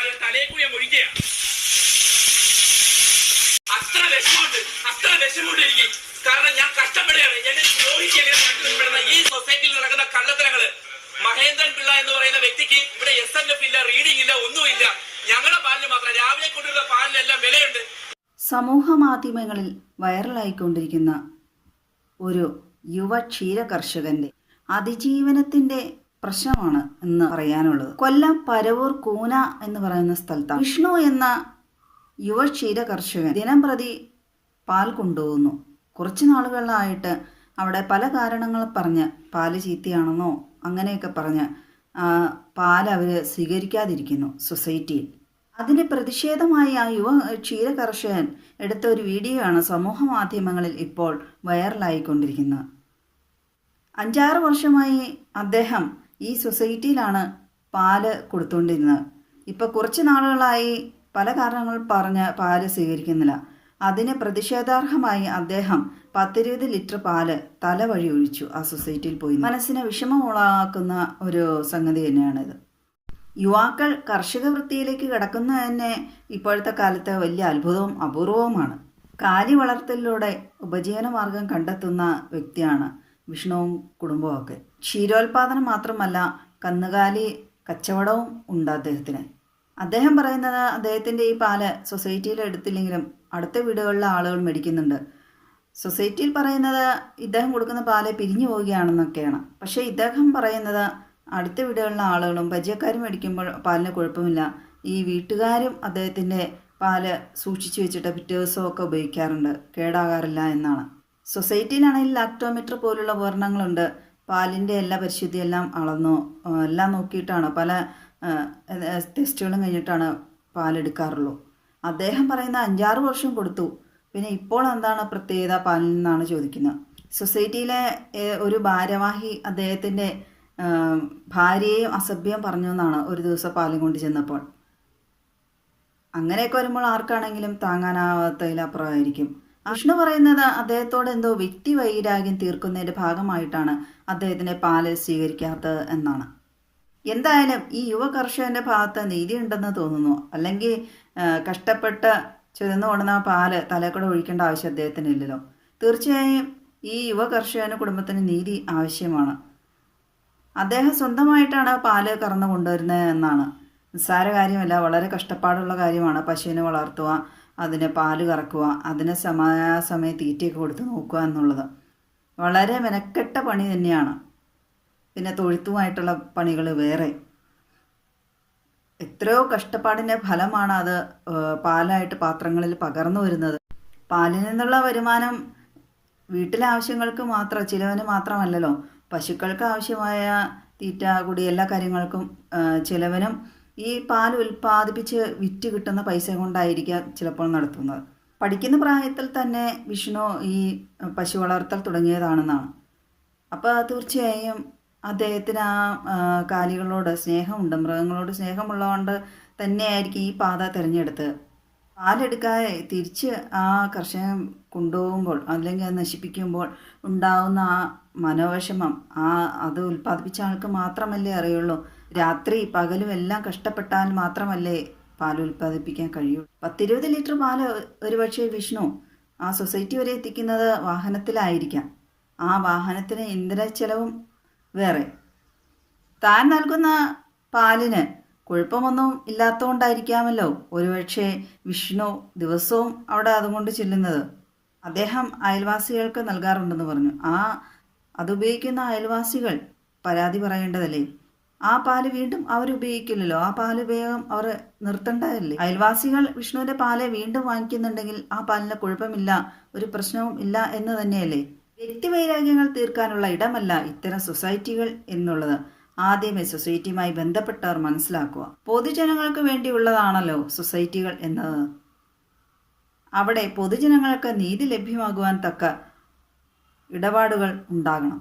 കൂടി ഞാൻ ഒഴിക്കുക അത്ര വിഷമമുണ്ട് അത്ര വിഷമമുണ്ട് എനിക്ക്. കാരണം ഞാൻ കഷ്ടപ്പെടുകയാണ്. എന്നെ ദ്രോഹിച്ച് എങ്ങനെ കഷ്ടപ്പെടുന്ന ഈ സൊസൈറ്റിയിൽ നടക്കുന്ന കള്ളത്തരങ്ങൾ. മഹേന്ദ്രൻ പിള്ള എന്ന് പറയുന്ന വ്യക്തിക്ക് ഇവിടെ എസ് എൻ എഫ് ഇല്ല റീഡിംഗ് ഇല്ല ഒന്നുമില്ല ഞങ്ങളുടെ പാലിന് മാത്രം. രാവിലെ കൊണ്ടുവരുന്ന പാലിനെല്ലാം വിലയുണ്ട്. സമൂഹ മാധ്യമങ്ങളിൽ വൈറലായിക്കൊണ്ടിരിക്കുന്ന ഒരു യുവ ക്ഷീര കർഷകന്റെ അതിജീവനത്തിന്റെ പ്രശ്നമാണ് എന്ന് പറയാനുള്ളത്. കൊല്ലം പരവൂർ കൂന എന്ന് പറയുന്ന സ്ഥലത്താണ്. വിഷ്ണു എന്ന യുവ ക്ഷീര കർഷകൻ ദിനം പ്രതി പാൽ കൊണ്ടുപോകുന്നു. കുറച്ച് നാളുകളിലായിട്ട് അവിടെ പല കാരണങ്ങൾ പറഞ്ഞ് പാൽ ചീത്തയാണെന്നോ അങ്ങനെയൊക്കെ പറഞ്ഞ് പാൽ അവർ സ്വീകരിക്കാതിരിക്കുന്നു സൊസൈറ്റിയിൽ. അതിന് പ്രതിഷേധമായി ആ യുവ ക്ഷീര കർഷകൻ എടുത്ത ഒരു വീഡിയോ ആണ് സമൂഹ മാധ്യമങ്ങളിൽ ഇപ്പോൾ വൈറലായിക്കൊണ്ടിരിക്കുന്നത്. അഞ്ചാറ് വർഷമായി അദ്ദേഹം ഈ സൊസൈറ്റിയിലാണ് പാൽ കൊടുത്തുകൊണ്ടിരുന്നത് ഇപ്പോൾ കുറച്ച് നാളുകളായി പല കാരണങ്ങൾ പറഞ്ഞ് പാൽ സ്വീകരിക്കുന്നില്ല. അതിന് പ്രതിഷേധാർഹമായി അദ്ദേഹം പത്തിരുപത് ലിറ്റർ പാൽ തല വഴി ഒഴിച്ചു ആ സൊസൈറ്റിയിൽ പോയി. മനസ്സിനെ വിഷമമുളാക്കുന്ന ഒരു സംഗതി തന്നെയാണിത്. യുവാക്കൾ കർഷക വൃത്തിയിലേക്ക് കിടക്കുന്നത് തന്നെ ഇപ്പോഴത്തെ കാലത്തെ വലിയ അത്ഭുതവും അപൂർവവുമാണ്. കാലി വളർത്തലിലൂടെ ഉപജീവനമാർഗം കണ്ടെത്തുന്ന വ്യക്തിയാണ് വിഷ്ണുവും കുടുംബവും ഒക്കെ ക്ഷീരോത്പാദനം മാത്രമല്ല കന്നുകാലി കച്ചവടവും ഉണ്ട് അദ്ദേഹത്തിന്. അദ്ദേഹം പറയുന്നത് അദ്ദേഹത്തിന്റെ ഈ പാൽ സൊസൈറ്റിയിൽ എടുത്തില്ലെങ്കിലും അടുത്ത വീടുകളിലെ ആളുകൾ മേടിക്കുന്നുണ്ട്. സൊസൈറ്റിയിൽ പറയുന്നത് ഇദ്ദേഹം കൊടുക്കുന്ന പാൽ പിരിഞ്ഞു പോവുകയാണെന്നൊക്കെയാണ്. പക്ഷേ ഇദ്ദേഹം പറയുന്നത് അടുത്ത വീടുകളിലെ ആളുകളും പരിചയക്കാരും മേടിക്കുമ്പോൾ പാലിന് കുഴപ്പമില്ല. ഈ വീട്ടുകാരും അദ്ദേഹത്തിന്റെ പാൽ സൂക്ഷിച്ചു വെച്ചിട്ട് പിറ്റേ ദിവസമൊക്കെ ഉപയോഗിക്കാറുണ്ട്. കേടാകാറില്ല എന്നാണ്. സൊസൈറ്റിയിലാണെങ്കിൽ ലാക്ടോമീറ്റർ പോലുള്ള ഉപകരണങ്ങളുണ്ട്. പാലിന്റെ എല്ലാ പരിശുദ്ധിയെല്ലാം അളന്നു എല്ലാം നോക്കിയിട്ടാണ് പല ടെസ്റ്റുകളും കഴിഞ്ഞിട്ടാണ് പാലെടുക്കാറുള്ളൂ. അദ്ദേഹം പറയുന്ന അഞ്ചാറ് വർഷം കൊടുത്തു. പിന്നെ ഇപ്പോൾ എന്താണ് പ്രത്യേകത പാലിൽ നിന്നാണ് ചോദിക്കുന്നത്. സൊസൈറ്റിയിലെ ഒരു ഭാരവാഹി അദ്ദേഹത്തിന്റെ ഭാര്യയെയും അസഭ്യം പറഞ്ഞു എന്നാണ് ഒരു ദിവസം പാലും കൊണ്ട് ചെന്നപ്പോൾ. അങ്ങനെയൊക്കെ വരുമ്പോൾ ആർക്കാണെങ്കിലും താങ്ങാനാവാത്തതിലപ്പുറമായിരിക്കും. വിഷ്ണു പറയുന്നത് അദ്ദേഹത്തോട് എന്തോ വ്യക്തി വൈരാഗ്യം തീർക്കുന്നതിന്റെ ഭാഗമായിട്ടാണ് അദ്ദേഹത്തിന്റെ പാൽ സ്വീകരിക്കാത്തത് എന്നാണ്. എന്തായാലും ഈ യുവ കർഷകന്റെ ഭാഗത്ത് നീതിയുണ്ടെന്ന് തോന്നുന്നു. അല്ലെങ്കിൽ കഷ്ടപ്പെട്ട് ചുരുന്നു കൊണ്ടുന്ന പാൽ തലക്കൂടെ ഒഴിക്കേണ്ട ആവശ്യം അദ്ദേഹത്തിന് ഇല്ലല്ലോ. തീർച്ചയായും ഈ യുവ കർഷകന് കുടുംബത്തിന് നീതി ആവശ്യമാണ്. അദ്ദേഹം സ്വന്തമായിട്ടാണ് പാൽ കറന്നു കൊണ്ടുവരുന്നത് എന്നാണ്. നിസ്സാര കാര്യമല്ല വളരെ കഷ്ടപ്പാടുള്ള കാര്യമാണ് പശുവിനെ വളർത്തുക അതിന് പാൽ കറക്കുക അതിന് സമയാസമയം തീറ്റയൊക്കെ കൊടുത്ത് നോക്കുക എന്നുള്ളത്. വളരെ മെനക്കെട്ട പണി തന്നെയാണ്. പിന്നെ തൊഴുത്തുമായിട്ടുള്ള പണികൾ വേറെ. എത്രയോ കഷ്ടപ്പാടിന്റെ ഫലമാണ് അത് പാലായിട്ട് പാത്രങ്ങളിൽ പകർന്നു വരുന്നത്. പാലിൽ നിന്നുള്ള വരുമാനം വീട്ടിലെ ആവശ്യങ്ങൾക്ക് മാത്രം ചിലവിന് മാത്രമല്ലല്ലോ. പശുക്കൾക്ക് ആവശ്യമായ തീറ്റ കൂടി എല്ലാ കാര്യങ്ങൾക്കും ചിലവിനും ഈ പാൽ ഉൽപ്പാദിപ്പിച്ച് വിറ്റ് കിട്ടുന്ന പൈസ കൊണ്ടായിരിക്കാം ചിലപ്പോൾ നടത്തുന്നത്. പഠിക്കുന്ന പ്രായത്തിൽ തന്നെ വിഷ്ണു ഈ പശു വളർത്തൽ തുടങ്ങിയതാണെന്നാണ്. അപ്പോൾ തീർച്ചയായും അദ്ദേഹത്തിന് ആ കാലികളോട് സ്നേഹമുണ്ട് മൃഗങ്ങളോട് സ്നേഹമുള്ളതുകൊണ്ട് തന്നെയായിരിക്കും ഈ പാത തിരഞ്ഞെടുത്ത്. പാലെടുക്കാതെ തിരിച്ച് ആ കർഷകൻ കൊണ്ടുപോകുമ്പോൾ അല്ലെങ്കിൽ അത് നശിപ്പിക്കുമ്പോൾ ഉണ്ടാവുന്ന ആ മനോവിഷമം ആ അത് ഉൽപ്പാദിപ്പിച്ച ആൾക്ക് മാത്രമല്ലേ അറിയുള്ളൂ. രാത്രി പകലും എല്ലാം കഷ്ടപ്പെട്ടാൽ മാത്രമല്ലേ പാൽ ഉൽപ്പാദിപ്പിക്കാൻ കഴിയുള്ളൂ പത്തിരുപത് ലിറ്റർ പാൽ ഒരുപക്ഷെ വിഷ്ണു ആ സൊസൈറ്റി വരെ എത്തിക്കുന്നത് വാഹനത്തിലായിരിക്കാം. ആ വാഹനത്തിന് ഇന്ധന ചെലവും വേറെ. താൻ നൽകുന്ന പാലിന് കുഴപ്പമൊന്നും ഇല്ലാത്തതുകൊണ്ടായിരിക്കാമല്ലോ ഒരുപക്ഷെ വിഷ്ണു ദിവസവും അവിടെ അതുകൊണ്ട് ചെല്ലുന്നത്. അദ്ദേഹം അയൽവാസികൾക്ക് നൽകാറുണ്ടെന്ന് പറഞ്ഞു. ആ അതുപയോഗിക്കുന്ന അയൽവാസികൾ പരാതി പറയേണ്ടതല്ലേ? ആ പാൽ വീണ്ടും അവർ ഉപയോഗിക്കില്ലല്ലോ. ആ പാൽ ഉപയോഗം അവർ നിർത്തേണ്ടതല്ലേ? അയൽവാസികൾ വിഷ്ണുവിന്റെ പാൽ വീണ്ടും വാങ്ങിക്കുന്നുണ്ടെങ്കിൽ ആ പാലിന് കുഴപ്പമില്ല ഒരു പ്രശ്നവും ഇല്ല എന്ന് തന്നെയല്ലേ? വ്യക്തിവൈരാഗ്യങ്ങൾ തീർക്കാനുള്ള ഇടമല്ല ഇത്തരം സൊസൈറ്റികൾ എന്നുള്ളത്. ആദ്യമേ സൊസൈറ്റിയുമായി ബന്ധപ്പെട്ടവർ മനസ്സിലാക്കുക. പൊതുജനങ്ങൾക്ക് വേണ്ടിയുള്ളതാണല്ലോ സൊസൈറ്റികൾ എന്നത്. അവിടെ പൊതുജനങ്ങൾക്ക് നീതി ലഭ്യമാകുവാൻ തക്ക ഇടപാടുകൾ ഉണ്ടാകണം.